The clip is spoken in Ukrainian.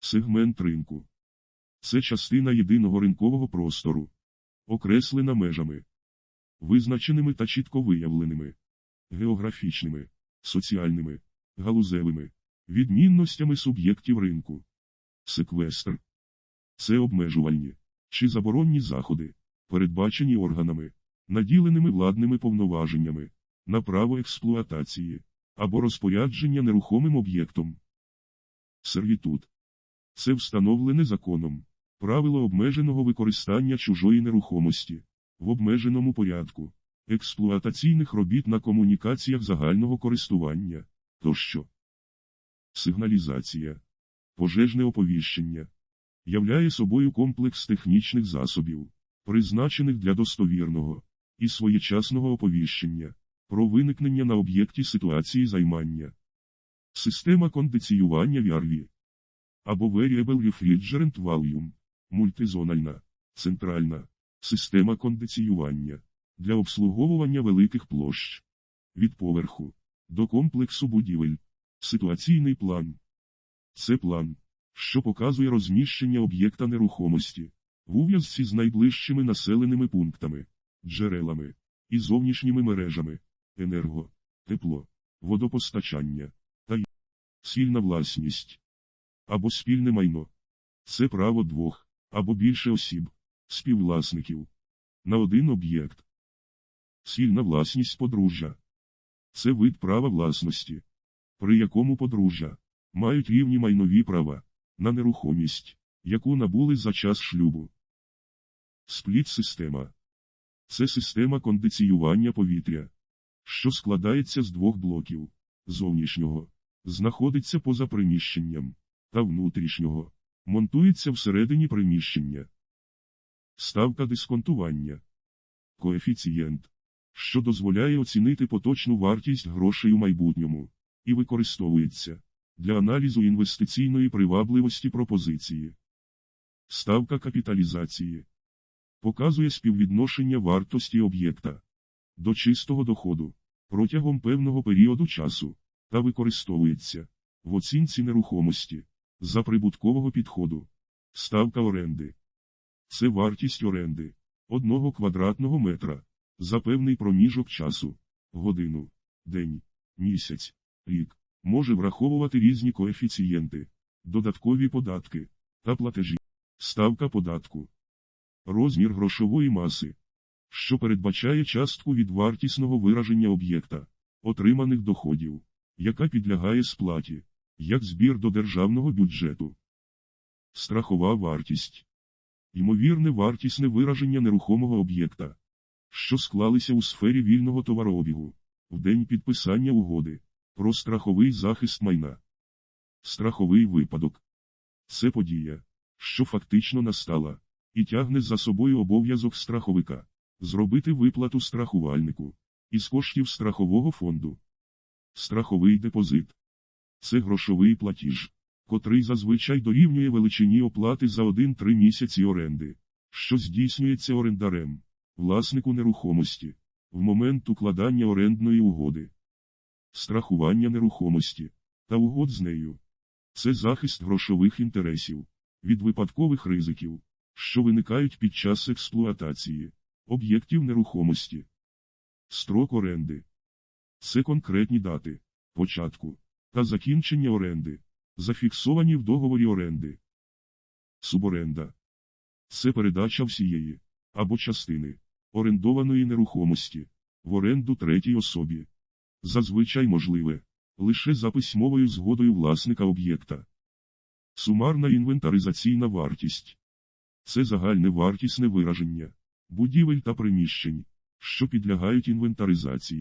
Сегмент ринку. Це частина єдиного ринкового простору, окреслена межами, визначеними та чітко виявленими, географічними, соціальними, галузевими, відмінностями суб'єктів ринку. Секвестр. Це обмежувальні чи заборонні заходи, передбачені органами, наділеними владними повноваженнями, на право експлуатації або розпорядження нерухомим об'єктом. Сервітут. Це встановлене законом, правило обмеженого використання чужої нерухомості, в обмеженому порядку, експлуатаційних робіт на комунікаціях загального користування, тощо. Сигналізація. Пожежне оповіщення. Являє собою комплекс технічних засобів, призначених для достовірного і своєчасного оповіщення про виникнення на об'єкті ситуації займання. Система кондиціювання VRV або Variable Refrigerant Volume, мультизональна, центральна система кондиціювання для обслуговування великих площ від поверху до комплексу будівель. Ситуаційний план. Це план, що показує розміщення об'єкта нерухомості в ув'язці з найближчими населеними пунктами, джерелами і зовнішніми мережами, енерго, тепло, водопостачання та й- спільна власність або спільне майно. Це право двох або більше осіб, співвласників на один об'єкт. Спільна власність подружжя. Це вид права власності, при якому подружжя мають рівні майнові права на нерухомість, яку набули за час шлюбу. Спліт-система. Це система кондиціювання повітря, що складається з двох блоків. Зовнішнього знаходиться поза приміщенням, та внутрішнього монтується всередині приміщення. Ставка дисконтування. Коефіцієнт, що дозволяє оцінити поточну вартість грошей у майбутньому, і використовується для аналізу інвестиційної привабливості пропозиції. Ставка капіталізації показує співвідношення вартості об'єкта до чистого доходу протягом певного періоду часу та використовується в оцінці нерухомості за прибуткового підходу. Ставка оренди. Це вартість оренди. Одного квадратного метра. За певний проміжок часу, годину, день, місяць, рік. Може враховувати різні коефіцієнти, додаткові податки та платежі. Ставка податку. Розмір грошової маси, що передбачає частку від вартісного вираження об'єкта, отриманих доходів, яка підлягає сплаті, як збір до державного бюджету. Страхова вартість. Ймовірне вартісне вираження нерухомого об'єкта, що склалися у сфері вільного товарообігу, в день підписання угоди про страховий захист майна. Страховий випадок. Це подія, що фактично настала, і тягне за собою обов'язок страховика зробити виплату страхувальнику із коштів страхового фонду. Страховий депозит. Це грошовий платіж, котрий зазвичай дорівнює величині оплати за 1-3 місяці оренди, що здійснюється орендарем, власнику нерухомості, в момент укладання орендної угоди. Страхування нерухомості та угод з нею. Це захист грошових інтересів від випадкових ризиків, що виникають під час експлуатації об'єктів нерухомості. Строк оренди. Це конкретні дати початку та закінчення оренди, зафіксовані в договорі оренди. Суборенда. Це передача всієї або частини орендованої нерухомості в оренду третій особі. Зазвичай можливе лише за письмовою згодою власника об'єкта. Сумарна інвентаризаційна вартість це загальне вартісне вираження будівель та приміщень, що підлягають інвентаризації.